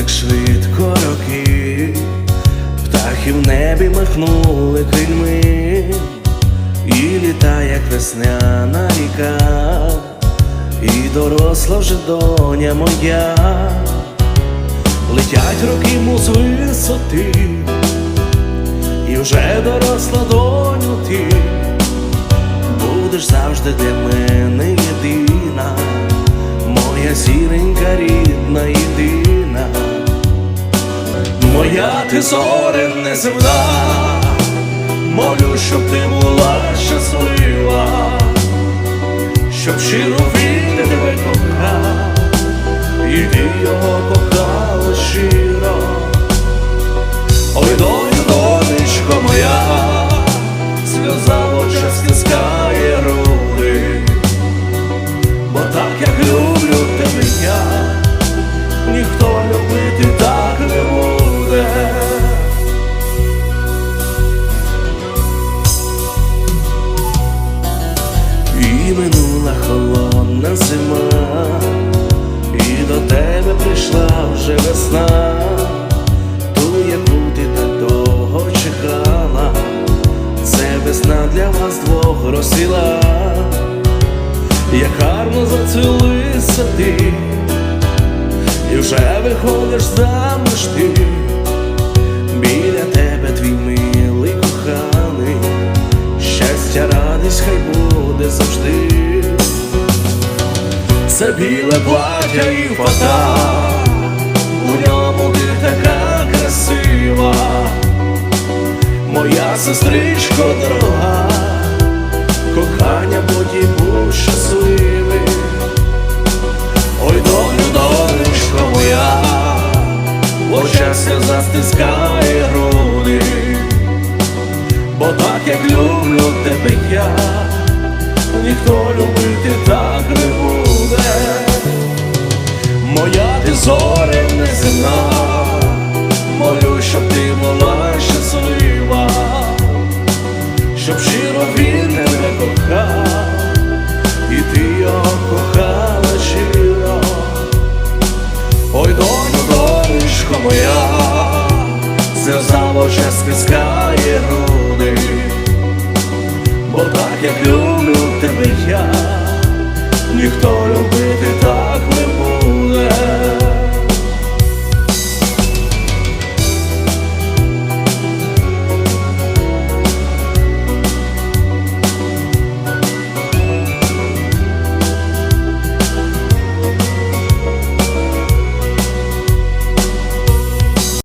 так швидко роки, птахи в небі махнули крильми, і літа, як весняна ріка, і доросла вже доня моя, летять роки мов з висоти, і вже доросла доню ти, будеш завжди для мене єдина, моя сіренька рідна ти зорем неземна, молю, щоб ти була щаслива, щоб щиро він тебе кохав, і ти його кохала щиро. Ой, доню, донечко моя, сльоза в очах стискає руки, минула холодна зима, і до тебе прийшла вже весна, ту, яку ти так довго чекала, це весна для вас двох розсіла, як гарно зацвіли сади, і вже виходиш заміж ти, Це біле плаття і фата, у ньому ти така красива, моя сестричко дорога, кохання будь щасливий. Ой, доню, донечко моя, щастя застискає груди, бо так як люблю тебе я, щоб щиро він тебе кохав, і ти його кохала щиро. Ой, доню, донечко моя, в очах стискає груди, бо так як люблю тебе я, ніхто